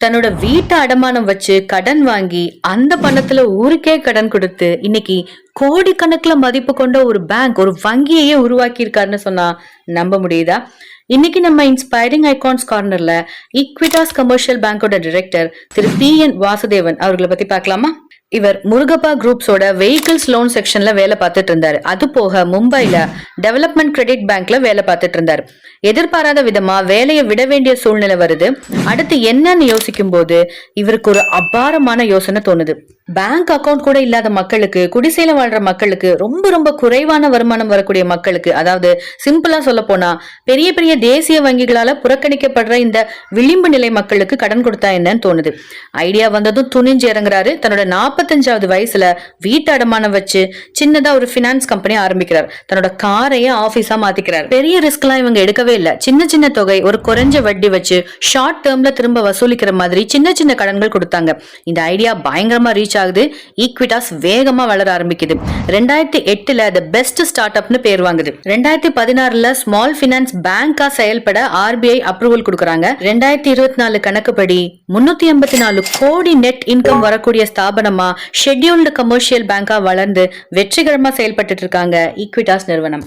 தன்னோட வீட்டை அடமானம் வச்சு கடன் வாங்கி அந்த பணத்துல ஊருக்கே கடன் கொடுத்து இன்னைக்கு கோடிக்கணக்குல மதிப்பு கொண்ட ஒரு பேங்க் ஒரு வங்கியையே உருவாக்கி இருக்காருன்னு சொன்னா நம்ப முடியுதா? இன்னைக்கு நம்ம இன்ஸ்பைரிங் ஐகான்ஸ் கார்னர்ல ஈக்விட்டாஸ் கமர்ஷியல் பேங்கோட டைரக்டர் திரு பி என் வாசுதேவன் அவர்களை பத்தி பார்க்கலாமா? இவர் முருகப்பா குரூப்ஸோட வெஹிக்கிள்ஸ் லோன் செக்ஷன்ல வேலை பார்த்துட்டு இருந்தாரு. அது போக மும்பைல டெவலப்மெண்ட் கிரெடிட் பேங்க்ல வேலை பார்த்துட்டு இருந்தாரு. எதிர்பாராத விதமா வேலையை விட வேண்டிய சூழ்நிலை வருது. அடுத்து என்னன்னு யோசிக்கும் போது இவருக்கு ஒரு அபாரமான யோசனை தோணுது. பேங்க் அக்கவுண்ட் கூட இல்லாத மக்களுக்கு குடிசையில வாழ்ற மக்களுக்கு ரொம்ப ரொம்ப குறைவான வருமானம் வரக்கூடிய மக்களுக்கு அதாவது சிம்பிளா சொல்ல போனா பெரிய பெரிய தேசிய வங்கிகளால புறக்கணிக்கப்படுற இந்த விளிம்பு நிலை மக்களுக்கு கடன் கொடுத்தா என்னன்னு தோணுது. ஐடியா வந்ததும் துணிஞ்சு இறங்குறாரு. தன்னோட நாற்பத்தஞ்சாவது வயசுல வீட்டு அடமானம் வச்சு சின்னதா ஒரு பினான்ஸ் கம்பெனி ஆரம்பிக்கிறார். தன்னோட காரையே ஆபீஸா மாத்திக்கிறார். பெரிய ரிஸ்க் எல்லாம் இவங்க எடுக்கவே இல்ல. சின்ன சின்ன தொகை ஒரு குறைஞ்ச வட்டி வச்சு ஷார்ட் டேர்ம்ல திரும்ப வசூலிக்கிற மாதிரி சின்ன சின்ன கடன்கள் கொடுத்தாங்க. இந்த ஐடியா பயங்கரமா ரீச் ஆகுது. ஈக்விட்டாஸ் வேகமா வளர ஆரம்பிக்குது. ரெண்டாயிரத்தி எட்டுல த பெஸ்ட் ஸ்டார்ட் அப்னு பேர் வாங்குது. ரெண்டாயிரத்தி பதினாறுல ஸ்மால் பினான்ஸ் பேங்கா செயல்பட ஆர்பிஐ அப்ரூவல் கொடுக்குறாங்க. ரெண்டாயிரத்தி இருபத்தி நாலு கணக்குப்படி முன்னூத்தி எண்பத்தி நாலு கோடி நெட் இன்கம் வரக்கூடிய ஸ்தாபனமா ஷெட்யூல்டு கமர்ஷியல் பேங்காக வளர்ந்து வெற்றிகரமாக செயல்பட்டு இருக்காங்க ஈக்விட்டாஸ் நிறுவனம்.